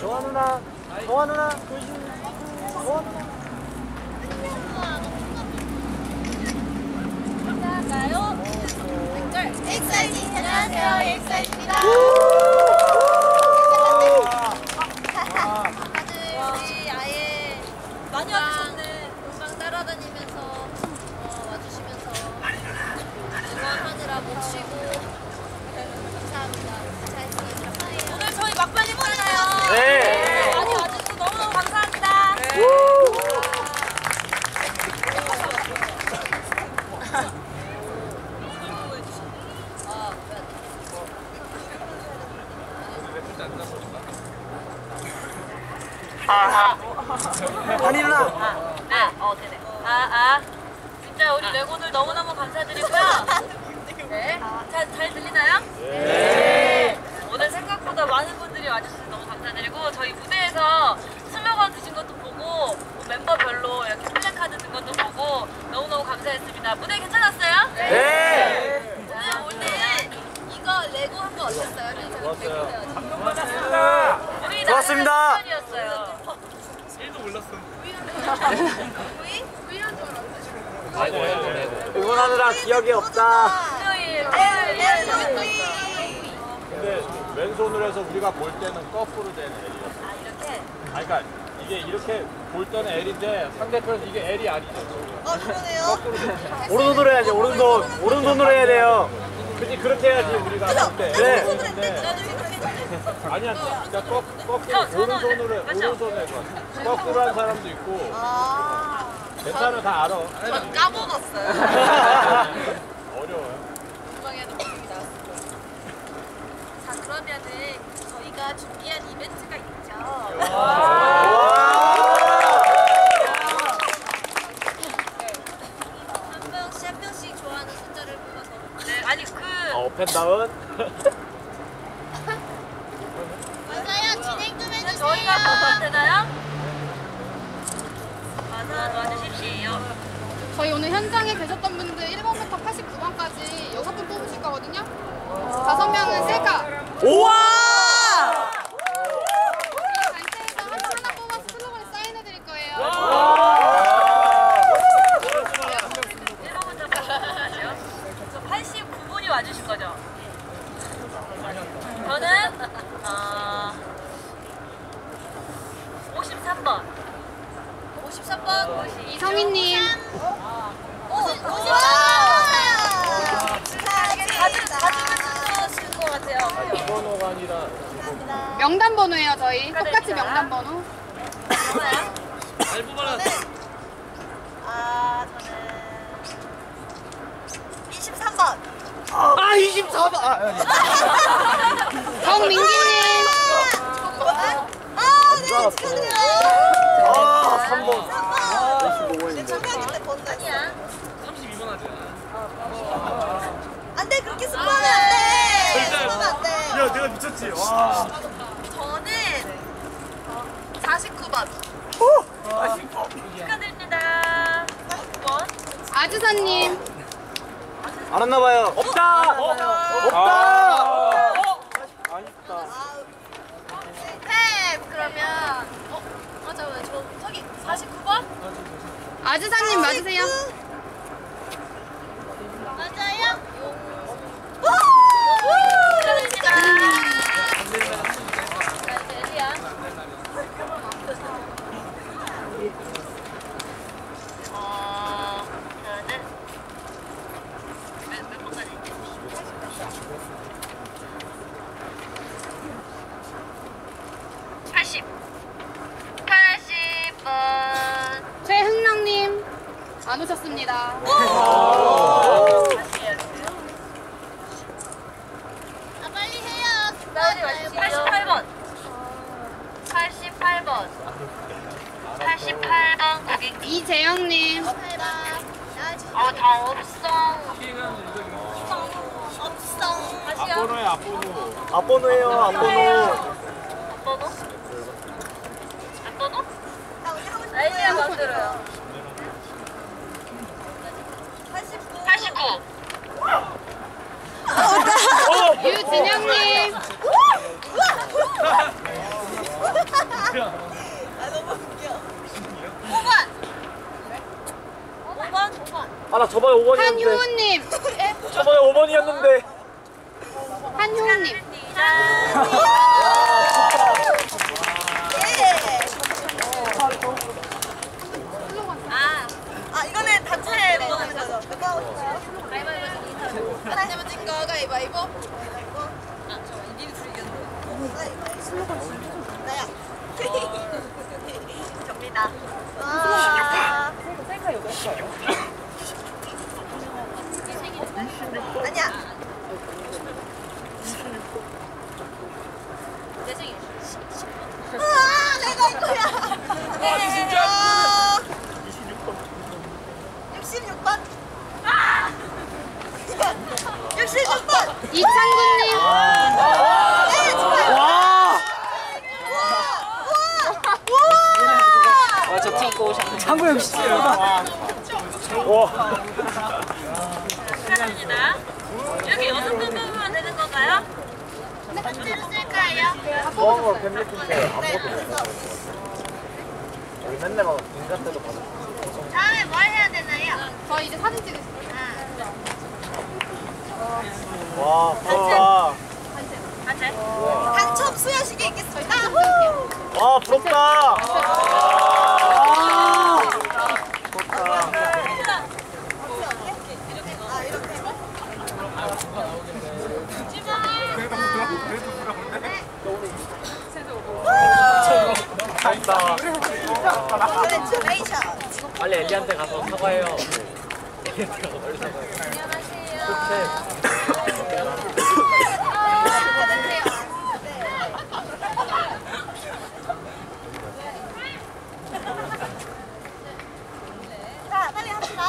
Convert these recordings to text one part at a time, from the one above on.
동아 누나 조심. 동아 누나. 나요? 엑사이즈 안녕하세요 엑사이즈입니다 다들 우리 아예 많이 와주셨네 금방 따라다니면서 어, 와주시면서 응원하느라 못 쉬고 감사합니다 잘했습니다 오늘 저희 막판 해보잖아요 네. 많이 와주셔서 너무너무 감사합니다 아니 누나. 아, 어, 네네. 아, 아. 진짜 우리 레고들 너무너무 감사드리고요. 네. 잘, 잘 들리나요? 네. 오늘 생각보다 많은 분들이 와주셔서 너무 감사드리고, 저희 무대에서 슬로건 드신 것도 보고, 뭐 멤버별로 이렇게 플래카드 든 것도 보고, 너무너무 감사했습니다. 무대 괜찮았어요? 네. 오늘 올때 이거 레고 한 거 어땠어요? 좋았어요. 감동받았습니다. 좋았습니다. 이었어요. 응원하느라 기억이 없다. 토요일, 네, 토요일. 근데 왼손으로 해서 우리가 볼 때는 거꾸로 된 L이었어. 아, 이렇게? 아, 그러니까 이게 이렇게 볼 때는 L인데 상대편은 이게 L이 아니죠. 어 그러네요. 오른손으로 해야지. 오른손. 오른손으로 해야 돼요. 그지 그렇게 해야지 우리가 볼 때. 네. 손을 했는데 나도 이렇게 했는데. 아니야, 그러니까 거, 거꾸로 오른손으로? 오른손에 봐. 거꾸로 한 사람도 있고 아, 괜찮아 다 알아. 전 까먹었어요. 주방에도 모습이 나왔습니다. 자, 그러면은 저희가 준비한 이벤트가 있죠. 한 명씩 한 명씩 좋아하는 숫자를 뽑아서. 네, 아니 그 어, 업앤다운. 맞아요. 진행 좀 그냥 저희가 뽑아도 되나요? 맞아, 도와주십시오. 저희 오늘 현장에 계셨던 분들 1번부터 89번까지 6분 뽑으실 거거든요. 5명은 셀카. 우와! 단체에서 하나 하나 뽑아서 슬로건에 사인해드릴 거예요. 1번부터 뽑아주세요. 저 89분이 와주신 거죠? 저는 어, 53번. 53번. 이성희님. 오, 53번. 다들 다들 주는 것 같아요. 번호가 아니라 명단 번호예요, 저희. 똑같이 명단 번호. 뭐예요? 아, 저는 23번. 아, 24번. 아. 정민기님. 아, 네, 축하드려요. 아, 3번. 3번. 내 25번인데. 청소년 때 본다. 아니야. 안 돼, 그렇게 스포하면 안 돼. 스포하면 안 돼. 야, 내가 미쳤지. 와. 저는 49번. 축하드립니다. 9번. 아주사님. 안 왔나봐요. 없다. 없다. 아쉽다. 탭 그러면 어? 아 잠깐만 저 저기 49번? 아주사님 맞으세요. 우! 축하드립니다. 자 이제 엘리야. 어 저는 몇, 몇 번까지 있지? 80 80번 최흥랑님. 안 오셨습니다. 다시 해야겠어요. 아, 빨리 해요. 나오지 마시고 88번 88번 88번 고객님 이재영님. 어다 없어 없어. 다시요 앞번호에 앞번호. 앞번호예요, 앞번호. 앞번호? 앞번호? 나 우리 하고 싶은 나이지야 만들어요 89. 89 유진영님. 아나 저번에 5번이었는데 한효우님, 저번에 5번이었는데 한효우님. 예. 아, 아 이거는 단체 거죠. 누가 하고 싶어요? 가위바위보 인터뷰. 하나 내면 거 가위바위보. 아. 나야. 접니다. 와. 아니야. 내 생일. 아, 내가 이거야. 아, 진짜? 66번. 아! 66번. 이창구님. 네, 정말. 와! 우와! 아저 찍고 창구 형 진짜 와 축하드립니다. 이렇게 여섯 번 뽑으면 되는 건가요? 문제로 쓸까요? 먹은 거 뱀리킨데 아무것도 없어 우리 맨날 막 인간 때도 받아 다음에 뭘 해야 되나요? 저 이제 사진 찍으세요. 와 부럽다 단체. 수여식에 있겠습니다. 와 부럽다 감사합니다 그레츄레이션. 빨리 엘리한테 가서 사과해요 엘리한테 가서 빨리 사과해요 자, 빨리 합시다.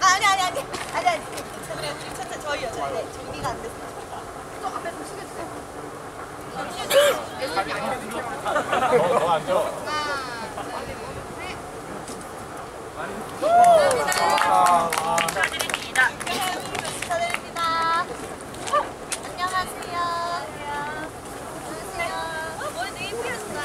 아, 아니, 아니, 아니. 아니, 아니. 저희요, 저희. 네, 정리가 안 됐어요. 저 앞에 보시겠어요? 너 앉아. 하나, 둘, 셋. 축하드립니다. 축하드립니다. 안녕하세요. 안녕하세요. 어, 머리 되게 예쁘셨다.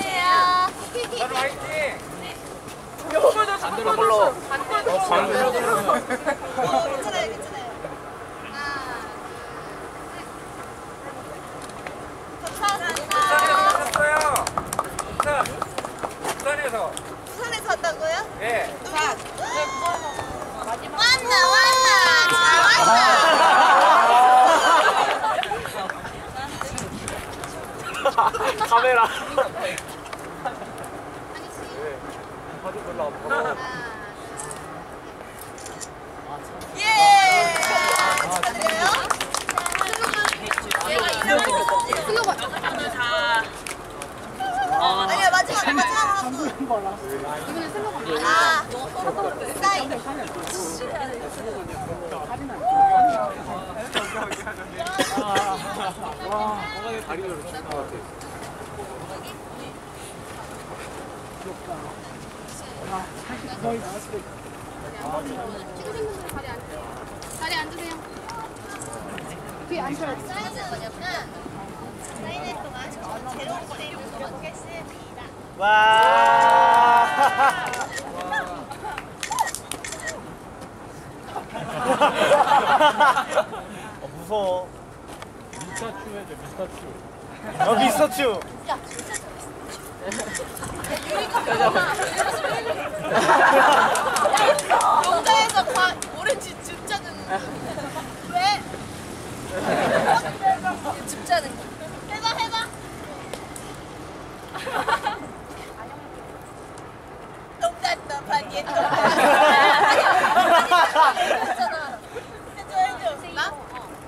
귀여워. 이번에 5번 때. 반대로 불러 괜찮아요, 괜찮아요. 감사합니다. 부산에서 부산에서 왔다고요? 예. 누가? 왔나, 왔나. 잘 왔나. 카메라 예! 축하드려요. 얘가 이상한 거. 오늘 다. 아니야, 마지막, 마지막 한 분. 이번엔 슬로건. 아, 사인. 찍으신 분들 자리 앉으세요. 자리 앉으세요. 뒤에 앉아요. 사인은 뭐냐면, 사인의 동안 저 제로운 테이블 보겠습니다. 와 어, 무서워 미스터츄 해줘, 미스터츄. 여기 있어 츄 영자에서 과, 오렌지 줍자는 왜? 줍자는 해봐 해봐 똥났다 반이 똥났다 해줘 해줘 나?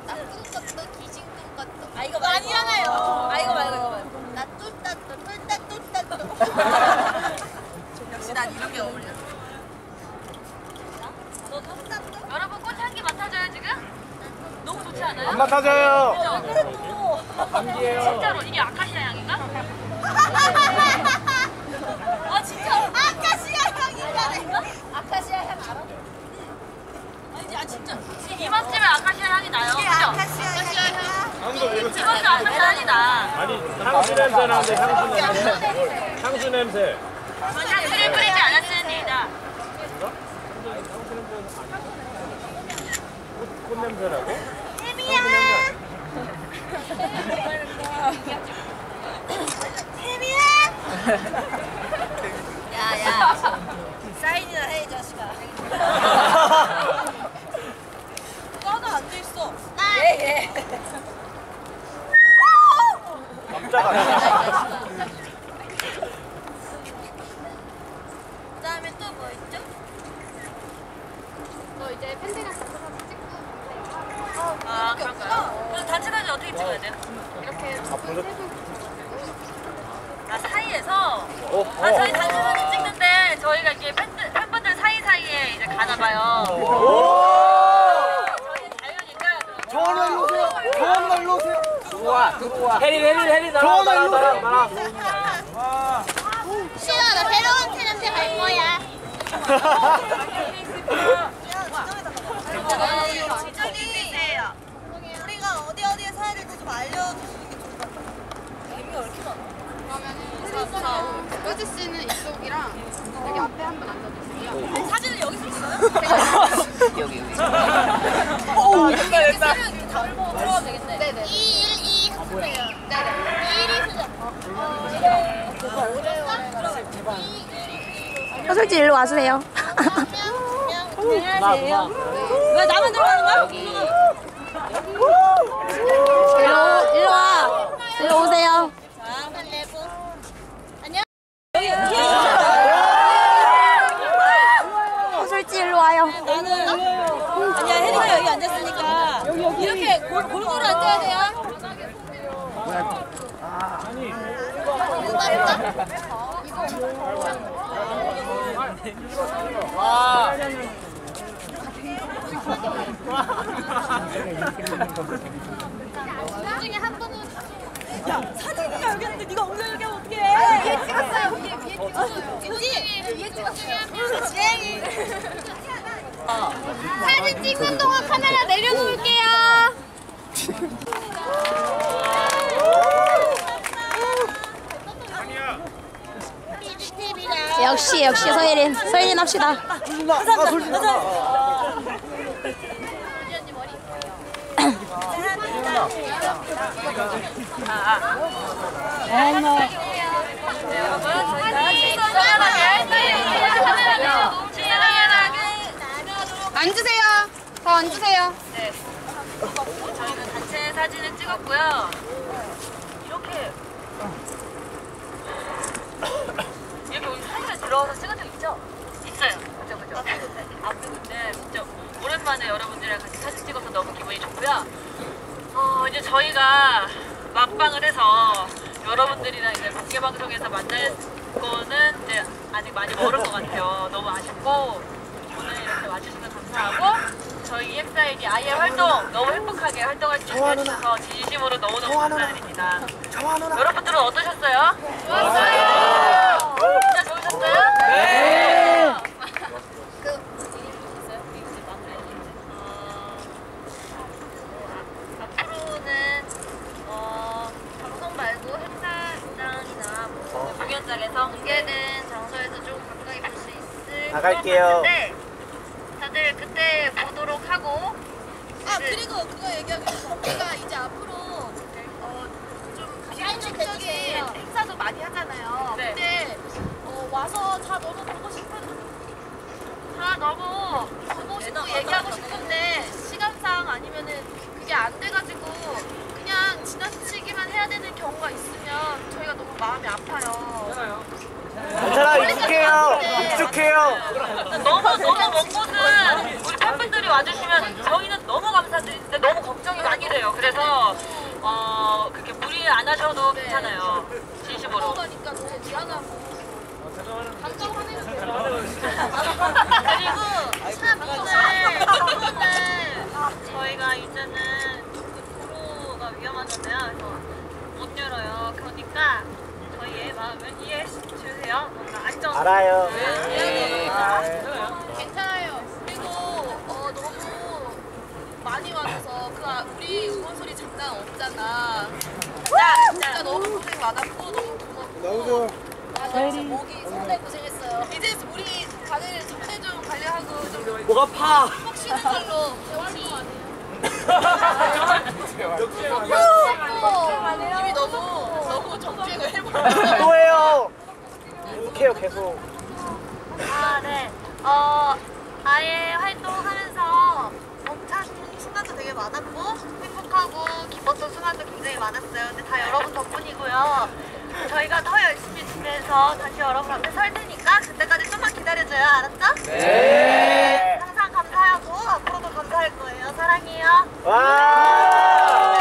나쁜 것도 기진꾼 것도 아 이거 아니잖아요 아 이거 말고 이거 말고 나 뚫따또 뚫따 뚫따또 역시 난 이런 게 어울려 너 뚫따또 여러분 꽃향기 맡아줘요 지금? 너무 좋지 않아요? 안 맡아줘요 진짜로 이게 아카시아 향인가? 아 진짜? 아카시아 향이라네. 아카시아 향 알아? 아니지 아 진짜 이맘쯤에 아카시아 향이 나요. 그죠? 아카시아 향이야. 이맘쯤 아카시아 향이 나. 아니 향수 냄새 나는데 향수 냄새. 향수 냄새. 향수를 뿌리지 않았습니다. 꽃 냄새라고? 태미야. 태미야. 야야. 사인이나 해이 자식아. 나도 앉아 있어. 예 예. 깜짝아. 그다음에 또 뭐 있죠? 저 이제 팬들이랑 같이 사진 찍고 아, 그런가요? 그럼 단체 사진 어떻게 찍어야 돼요? 이렇게 앞으로? 세분 아, 사이에서? 어, 아, 저희 단체 사진 찍는데 저희가 이렇게 팬들, 팬분들 사이사이에 이제 가나봐요. 저희 자유니까. 저는 일로 오세요. 저는 일로 오세요. 들어와, 들어와. 해리, 해리, 해리, 나랑, 나랑, 나랑, 나랑. 싫어 나 새로운한테 갈 거야. 지정이세요. 우리가 어디 어디에 사야 될지 좀 알려주시는 게 좋을 것 같아요. 재미가 왜 이렇게 많아? 그러면은 끄지 씨는 이쪽이랑 여기 앞에 한분 앉아주세요. 사진을 여기서 찍어요? 여기, 여기. 이렇게 쓰면 이렇게 답을 보고 들어가면 되겠네. 네네. 2, 1, 2 해주세요. 네네. 2, 1, 2 쓰자. 허솔지 일로 와주세요. 안녕하세요. 왜 나만 들어가는 거야? 일로, 일로 와. 일로 오세요. 자, 레고. 허솔지 일로 와요. 나는 아니야 혜리가 여기 앉았으니까 이렇게 골, 골고루 앉아야 돼요. 중에 한 분은 사진이가 여기 있는데 네가 엉덩이 여기 하면 어떡해? 위에 찍었어요. 위에 위에 찍었어요. 그지? 위에 찍었어요. 지행이. 사진 찍는 동안 카메라 내려놓을게요. 역시, 역시 서예린. 서예린 합시다. 앉으세요. 더 앉으세요. 네. 저희는 단체 사진을 찍었고요. 이렇게 우리 사진을 들어와서 찍은 적 있죠? 있어요. 그죠, 그죠. 앞에 근데 진짜 오랜만에 여러분들이랑 같이 사진 찍어서 너무 기분이 좋고요. 어, 이제 저희가 막방을 해서 여러분들이랑 이제 밖에 방송에서 만날 거는 이제 아직 많이 멀은 것 같아요. 너무 아쉽고 오늘 이렇게 와주셔서 감사하고 저희 EXID 아이의 활동 너무 행복하게 활동할 수 있게 해주셔서 진심으로 너무너무 감사드립니다. 여러분들은 어떠셨어요? 좋았어요. 진짜 좋으셨어요? 네. 앞으로는 어, 방송 말고 행사장이나 뭐 공연장에서 공개된 장소에서 좀 가까이 볼 수 있을 나갈게요. 것 같은데 다들 그때 보도록 하고 아 그리고 그거 얘기하고 싶어. 우리가 이제 앞으로 어, 좀 비공식적인 행사도 많이 하잖아요. 네. 근데 어, 와서 다 너무 보고 싶은 다 너무 보고 싶고 얘기하고 싶은데 시간상 아니면은 그게 안 돼가지고 그냥 지나치기만 해야 되는 경우가 있으면 저희가 너무 마음이 아파요. 괜찮아, 익숙해요. 익숙해요. 너무 너무 먼 곳은 우리 팬분들이 와주시면 저희는 너무 감사드리는데 너무 걱정이 많이 돼요. 그래서 어 그렇게 무리 안 하셔도 괜찮아요. 진심으로. 그러니까 너무 미안하고 감정 화내면 돼요. 그리고 참 오늘 저희가 이제는 도로가 위험하잖아요. 그래서 못 열어요. 그러니까 마음을 이해해 주세요. 안정. 알아요. 네. 네. 아, 괜찮아요. 그리고 어, 너무 많이 와줘서 그 아, 우리 응원 소리 장난 없잖아. 진짜, 진짜 너무 고생 많았고 너무 고맙고. 너무 좋아. 맞아, 목이 상당히 고생했어요. 이제 우리 다들 정체 좀 관리하고 좀 뭐가 파? 푹 쉬는 걸로 대화하는 것 같아요. 역시 역시. 어, 이미 너무 너무 정주행을 해버렸어. 또 해요. 계속해요 계속. 아, 네. 어, 아예 활동하면서 벅찬 순간도 되게 많았고, 행복하고, 기뻤던 순간도 굉장히 많았어요. 근데 다 여러분 덕분이고요. 저희가 더 열심히 준비해서 다시 여러분 앞에 설 테니까, 그때까지 좀만 기다려줘요. 알았죠? 네. 항상 감사하고, 앞으로도 감사할 거예요. 사랑해요. 와.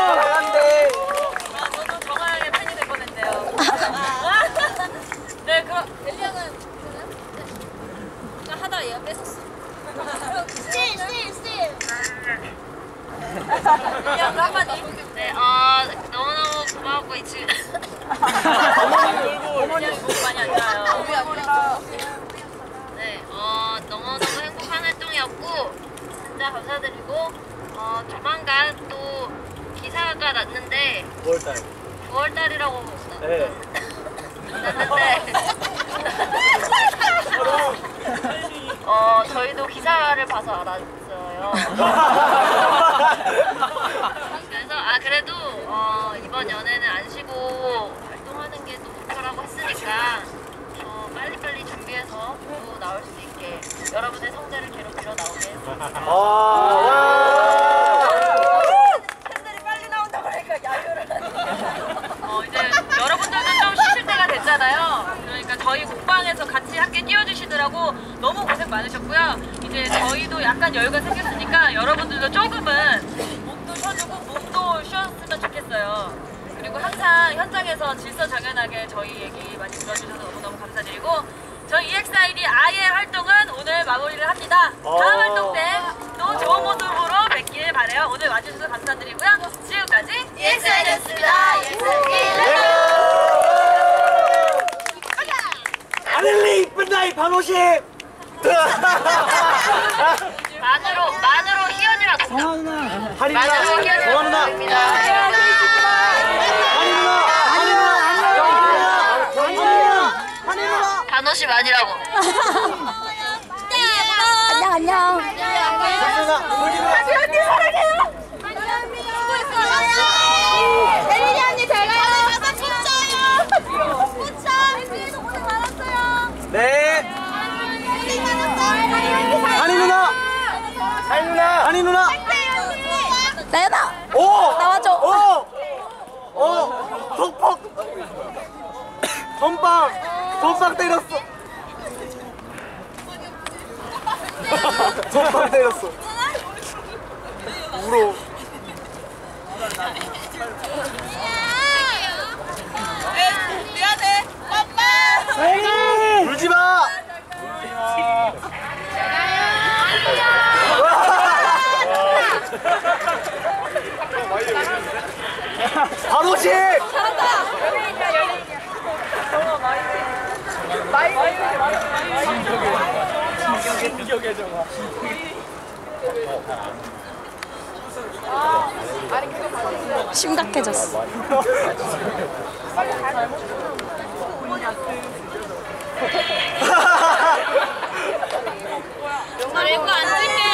사랑한대. 아, 저도 정아영의 팬이 될 뻔했네요. 네, 그럼, 엘리양은 그냥 하다가 얘가 뺏었어. 스틸 스틸 스틸. 그냥 한마디. 네, 어, 너무너무 고마웠고, 이 친. 어머니 목이 많이 안 좋아요. 네, 어, 너무너무 행복한 활동이었고, 진짜 감사드리고, 어, 조만간 또 기사가 났는데, 9월달. 9월달이라고 네. 났는데, 어, 저희도 기사를 봐서 알았어요. 그래서 아 그래도 어, 이번 연애는 안 쉬고 활동하는 게 또 목표라고 했으니까 어, 빨리빨리 준비해서 또 나올 수 있게 여러분의 성대를 괴롭히러 나오게 아, 와. 팬들이 빨리 나온다고 하니까 야유를 어 이제 여러분들도 좀 쉬실 때가 됐잖아요 그러니까 저희 국방에서 같이 함께 뛰어주시느라고 너무 고생 많으셨고요 이제 저희도 약간 여유가 생겼으니까 여러분들도 조금은 목도 쉬어주고 몸도 쉬었으면 좋겠어요 그리고 항상 현장에서 질서장연하게 저희 얘기 많이 들어주셔서 너무너무 감사드리고 저희 EXID 아예 활동은 오늘 마무리를 합니다. 다음 어. 활동 때 또 좋은 모습으로 뵙길 바래요. 오늘 와주셔서 감사드리고요. 지금까지 EXID였습니다. EXID. 아들리 이쁜 나이 반오십. 만으로 만으로 희연이라고 정아 누나. 하리 누나. 정아 누나. 부릅니다. 하리 누나. 하리 누나. 하리 누나. 하리 누나. 반호씨 만이라고. 안녕 안녕. 하리 누나. 하리 누나. 엘리 언니 잘 가요. 가서 진짜요. 진짜. 엘리도 고생 많았어요. 네. 고생 많았어요. 하리 누나. 하리 누나. 하리 누나. 나연아. 오. 나와줘. 오. 오. 톡톡. 돈빵. 돈빵 때렸어. 돈빵 때렸어. 울어. 미안해. 빠빠. 울지 마. 바로씩. 심각해졌어. 나 이거 안 찍혀.